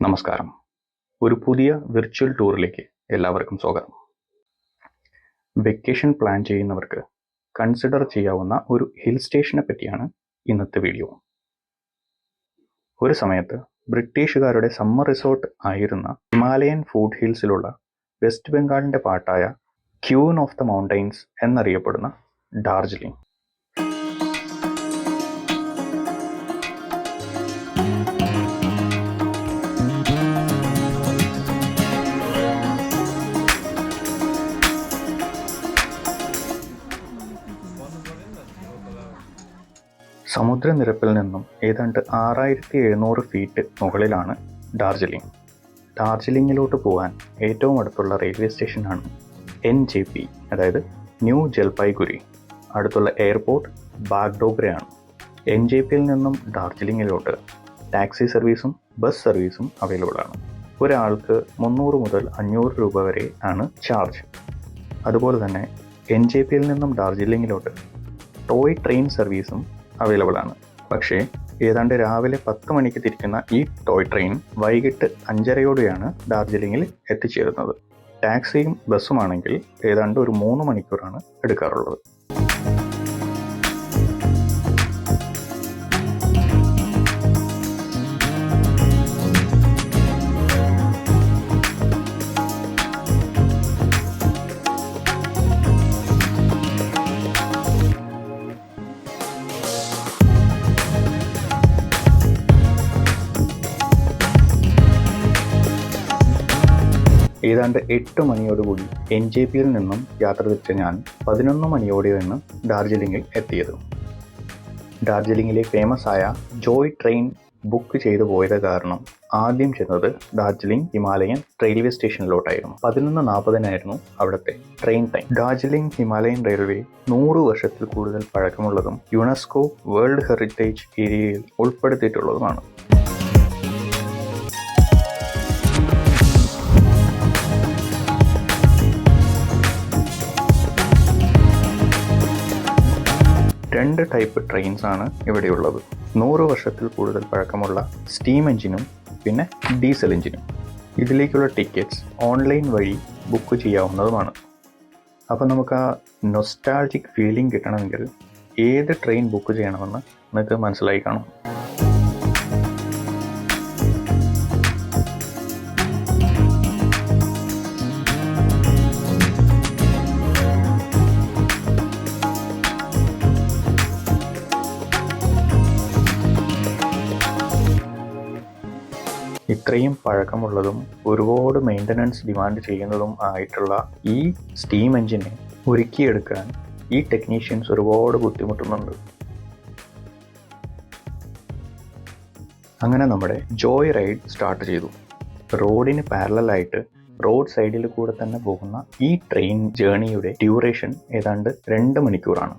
നമസ്കാരം ഒരു പുതിയ വിർച്വൽ ടൂറിലേക്ക് എല്ലാവർക്കും സ്വാഗതം. വെക്കേഷൻ പ്ലാൻ ചെയ്യുന്നവർക്ക് കൺസിഡർ ചെയ്യാവുന്ന ഒരു ഹിൽ സ്റ്റേഷനെ പറ്റിയാണ് ഇന്നത്തെ വീഡിയോ ഒരു സമയത്ത് ബ്രിട്ടീഷുകാരുടെ സമ്മർ റിസോർട്ട് ആയിരുന്ന ഹിമാലയൻ ഫുഡ് ഹിൽസിലുള്ള വെസ്റ്റ് ബംഗാളിന്റെ പാട്ടായ ക്യൂൻ ഓഫ് ദ മൗണ്ടൈൻസ് എന്നറിയപ്പെടുന്ന ഡാർജിലിംഗ്. സമുദ്രനിരപ്പിൽ നിന്നും ഏതാണ്ട് ആറായിരത്തി എഴുന്നൂറ് ഫീറ്റ് മുകളിലാണ് ഡാർജിലിംഗ്. ഡാർജിലിംഗിലോട്ട് പോകാൻ ഏറ്റവും അടുത്തുള്ള റെയിൽവേ സ്റ്റേഷനാണ് എൻ ജെ പി അതായത് ന്യൂ ജൽപൈഗുരി. അടുത്തുള്ള എയർപോർട്ട് ബാഗ്ഡോഗ്രയാണ്. എൻ ജെ പിയിൽ നിന്നും ഡാർജിലിംഗിലോട്ട് ടാക്സി സർവീസും ബസ് സർവീസും അവൈലബിൾ ആണ്. ഒരാൾക്ക് മുന്നൂറ് മുതൽ അഞ്ഞൂറ് രൂപ വരെ ആണ് ചാർജ് അതുപോലെ തന്നെ എൻ ജെ പിയിൽ നിന്നും ഡാർജിലിംഗിലോട്ട് ടോയ് ട്രെയിൻ സർവീസും അവൈലബിൾ ആണ്. പക്ഷേ ഏതാണ്ട് രാവിലെ പത്ത് മണിക്ക് തിരിക്കുന്ന ഈ ടോയ് ട്രെയിൻ വൈകിട്ട് അഞ്ചരയോടെയാണ് ഡാർജിലിംഗിൽ എത്തിച്ചേരുന്നത്. ടാക്സിയും ബസ്സുമാണെങ്കിൽ ഏതാണ്ട് ഒരു മൂന്ന് മണിക്കൂറാണ് എടുക്കാറുള്ളത്. ഏതാണ്ട് എട്ട് മണിയോടുകൂടി എൻ ജെ പിയിൽ നിന്നും യാത്ര തിരിച്ച ഞാൻ പതിനൊന്ന് മണിയോടെയാണ് ഡാർജിലിംഗിൽ എത്തിയത്. ഡാർജിലിംഗിലെ ഫേമസ് ആയ ജോയ് ട്രെയിൻ ബുക്ക് ചെയ്തു പോയത് കാരണം ആദ്യം ചെന്നത് ഡാർജിലിംഗ് ഹിമാലയൻ റെയിൽവേ സ്റ്റേഷനിലോട്ടായിരുന്നു. പതിനൊന്ന് നാൽപ്പതിനായിരുന്നു അവിടുത്തെ train time. Darjeeling Himalayan railway നൂറ് വർഷത്തിൽ കൂടുതൽ പഴക്കമുള്ളതും യുനെസ്കോ വേൾഡ് ഹെറിറ്റേജ് ഏരിയയിൽ ഉൾപ്പെടുത്തിയിട്ടുള്ളതുമാണ്. രണ്ട് ടൈപ്പ് ട്രെയിൻസ് ആണ് ഇവിടെയുള്ളത്. നൂറ് വർഷത്തിൽ കൂടുതൽ പഴക്കമുള്ള സ്റ്റീം എഞ്ചിനും പിന്നെ ഡീസൽ എഞ്ചിനും ഇതിലേക്കുള്ള ടിക്കറ്റ്സ് ഓൺലൈൻ വഴി ബുക്ക് ചെയ്യാവുന്നതുമാണ്. അപ്പോൾ നമുക്ക് ആ നൊസ്റ്റാൾജിക് ഫീലിംഗ് കിട്ടണമെങ്കിൽ ഏത് ട്രെയിൻ ബുക്ക് ചെയ്യണമെന്ന് നിങ്ങൾക്ക് മനസ്സിലായി കാണും. ഇത്രയും പഴക്കമുള്ളതും ഒരുപാട് മെയിന്റനൻസ് ഡിമാൻഡ് ചെയ്യുന്നതും ആയിട്ടുള്ള ഈ സ്റ്റീം എഞ്ചിനെ ഒരുക്കിയെടുക്കാൻ ഈ ടെക്നീഷ്യൻസ് ഒരുപാട് ബുദ്ധിമുട്ടുന്നുണ്ട്. അങ്ങനെ നമ്മുടെ ജോയ് റൈഡ് സ്റ്റാർട്ട് ചെയ്തു. റോഡിന് പാരലായിട്ട് റോഡ് സൈഡിൽ കൂടെ തന്നെ പോകുന്ന ഈ ട്രെയിൻ ജേണിയുടെ ഡ്യൂറേഷൻ ഏതാണ്ട് രണ്ട് മണിക്കൂറാണ്.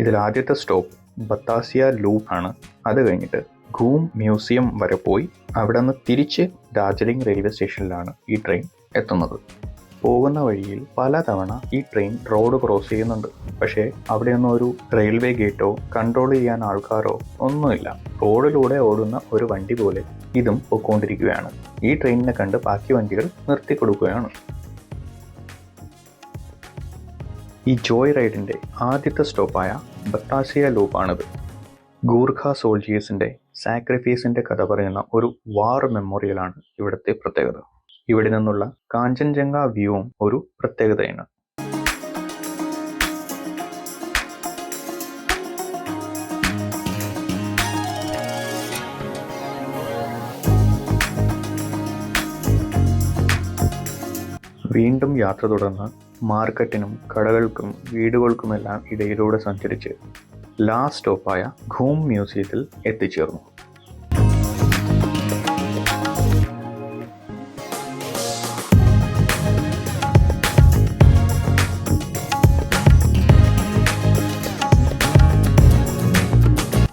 ഇതിൽ ആദ്യത്തെ സ്റ്റോപ്പ് ബത്താസിയ ലൂപ്പ് ആണ്. അത് കഴിഞ്ഞിട്ട് ഘൂം മ്യൂസിയം വരെ പോയി അവിടെ നിന്ന് തിരിച്ച് ഡാർജിലിംഗ് റെയിൽവേ സ്റ്റേഷനിലാണ് ഈ ട്രെയിൻ എത്തുന്നത്. പോകുന്ന വഴിയിൽ പലതവണ ഈ ട്രെയിൻ റോഡ് ക്രോസ് ചെയ്യുന്നുണ്ട്. പക്ഷേ അവിടെയൊന്നും ഒരു റെയിൽവേ ഗേറ്റോ കൺട്രോൾ ചെയ്യാൻ ആൾക്കാരോ ഒന്നുമില്ല. റോഡിലൂടെ ഓടുന്ന ഒരു വണ്ടി പോലെ ഇതും പൊയ്ക്കൊണ്ടിരിക്കുകയാണ് ഈ ട്രെയിനിനെ കണ്ട് ബാക്കി വണ്ടികൾ നിർത്തിക്കൊടുക്കുകയാണ്. ഈ ജോയ് റൈഡിന്റെ ആദ്യത്തെ സ്റ്റോപ്പായ ബത്താസിയ ലൂപ്പാണിത്. ഗൂർഖ സോൾജിയേഴ്സിന്റെ സാക്രിഫൈസിന്റെ കഥ പറയുന്ന ഒരു വാർ മെമ്മോറിയലാണ് ഇവിടുത്തെ പ്രത്യേകത. ഇവിടെ നിന്നുള്ള കാഞ്ചൻജംഗ വ്യൂവും ഒരു പ്രത്യേകതയാണ്. വീണ്ടും യാത്ര തുടർന്ന് മാർക്കറ്റിനും കടകൾക്കും വീടുകൾക്കുമെല്ലാം ഇടയിലൂടെ സഞ്ചരിച്ച് ലാസ്റ്റ് സ്റ്റോപ്പായ ഘൂം മ്യൂസിയത്തിൽ എത്തിച്ചേർന്നു.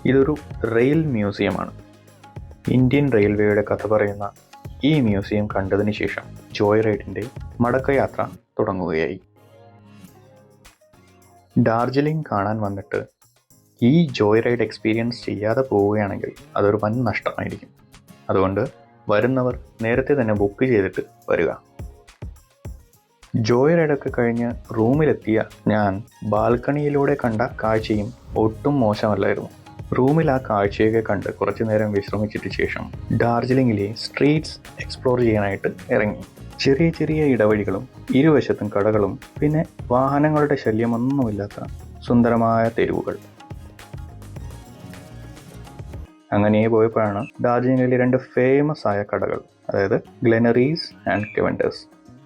ഇതൊരു റെയിൽ മ്യൂസിയമാണ്. ഇന്ത്യൻ റെയിൽവേയുടെ കഥ പറയുന്ന ഈ മ്യൂസിയം കണ്ടതിന് ശേഷം ജോയ് റൈഡിന്റെ മടക്കയാത്ര തുടങ്ങുകയായി. ഡാർജിലിംഗ് കാണാൻ വന്നിട്ട് ഈ ജോയ് റൈഡ് എക്സ്പീരിയൻസ് ചെയ്യാതെ പോവുകയാണെങ്കിൽ അതൊരു വൻ നഷ്ടമായിരിക്കും. അതുകൊണ്ട് വരുന്നവർ നേരത്തെ തന്നെ ബുക്ക് ചെയ്തിട്ട് വരിക. ജോയ് റൈഡൊക്കെ കഴിഞ്ഞ് റൂമിലെത്തിയ ഞാൻ ബാൽക്കണിയിലൂടെ കണ്ട കാഴ്ചയും ഒട്ടും മോശമല്ലായിരുന്നു. റൂമിൽ ആ കാഴ്ചയൊക്കെ കണ്ട് കുറച്ചു നേരം വിശ്രമിച്ചിട്ട് ശേഷം ഡാർജിലിംഗിലെ സ്ട്രീറ്റ്സ് എക്സ്പ്ലോർ ചെയ്യാനായിട്ട് ഇറങ്ങി. ചെറിയ ചെറിയ ഇടവഴികളും ഇരുവശത്തും കടകളും പിന്നെ വാഹനങ്ങളുടെ ശല്യമൊന്നുമില്ലാത്ത സുന്ദരമായ തെരുവുകൾ. അങ്ങനെ പോയപ്പോഴാണ് ഡാർജിലിംഗിലെ രണ്ട് ഫേമസ് ആയ കടകൾ അതായത് ഗ്ലെനറീസ് ആൻഡ് കെവൻഡേഴ്സ്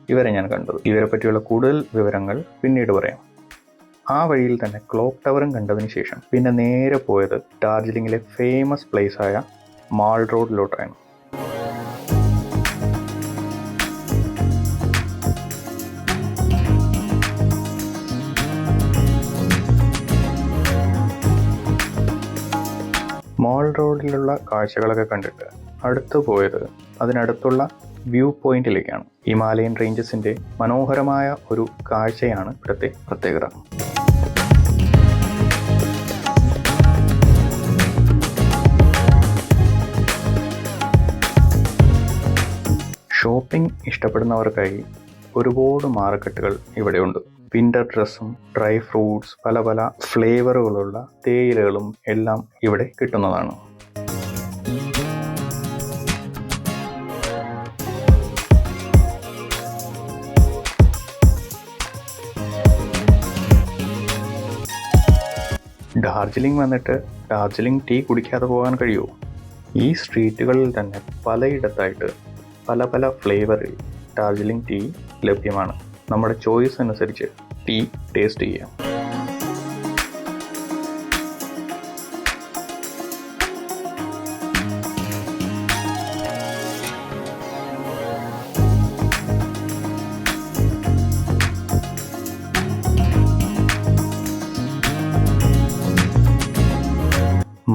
ഇവരെ ഞാൻ കണ്ടത്. ഇവരെ പറ്റിയുള്ള കൂടുതൽ വിവരങ്ങൾ പിന്നീട് പറയാം. ആ വഴിയിൽ തന്നെ ക്ലോക്ക് ടവറും കണ്ടതിന് ശേഷം പിന്നെ നേരെ പോയത് ഡാർജിലിംഗിലെ ഫേമസ് പ്ലേസ് ആയ മാൾ റോഡിലോട്ടാണ് മോൾ റോഡിലുള്ള കാഴ്ചകളൊക്കെ കണ്ടിട്ട് അടുത്ത് പോയത് അതിനടുത്തുള്ള വ്യൂ പോയിന്റിലേക്കാണ് ഹിമാലയൻ റേഞ്ചസിന്റെ മനോഹരമായ ഒരു കാഴ്ചയാണ് ഇവിടുത്തെ പ്രത്യേകത. ഷോപ്പിംഗ് ഇഷ്ടപ്പെടുന്നവർക്കായി ഒരുപാട് മാർക്കറ്റുകൾ ഇവിടെയുണ്ട്. വിന്റർ ഡ്രസ്സും ഡ്രൈ ഫ്രൂട്ട്സ് പല പല ഫ്ലേവറുകളുള്ള തേയിലകളും എല്ലാം ഇവിടെ കിട്ടുന്നതാണ്. ഡാർജിലിംഗ് വന്നിട്ട് ഡാർജിലിംഗ് ടീ കുടിക്കാതെ പോകാൻ കഴിയുമോ ഈ സ്ട്രീറ്റുകളിൽ തന്നെ പലയിടത്തായിട്ട് പല പല ഫ്ലേവറിൽ ഡാർജിലിംഗ് ടീ ലഭ്യമാണ്. നമ്മുടെ ചോയ്സ് അനുസരിച്ച് ടീ ടേസ്റ്റ് ചെയ്യാം.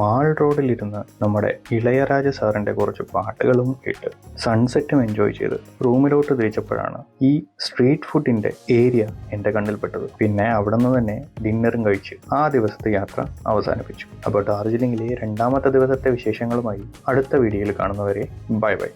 മാൾ റോഡിലിരുന്ന് നമ്മുടെ ഇളയരാജ സാറിന്റെ കുറച്ച് പാട്ടുകളും കേട്ട് സൺസെറ്റും എൻജോയ് ചെയ്ത് റൂമിലോട്ട് തിരിച്ചപ്പോഴാണ് ഈ സ്ട്രീറ്റ് ഫുഡിന്റെ ഏരിയ എന്റെ കണ്ണിൽപ്പെട്ടത്. പിന്നെ അവിടെ നിന്ന് തന്നെ ഡിന്നറും കഴിച്ച് ആ ദിവസത്തെ യാത്ര അവസാനിപ്പിച്ചു. അപ്പോൾ ഡാർജിലിംഗിലെ രണ്ടാമത്തെ ദിവസത്തെ വിശേഷങ്ങളുമായി അടുത്ത വീഡിയോയിൽ കാണുന്നവരെ ബൈ ബൈ.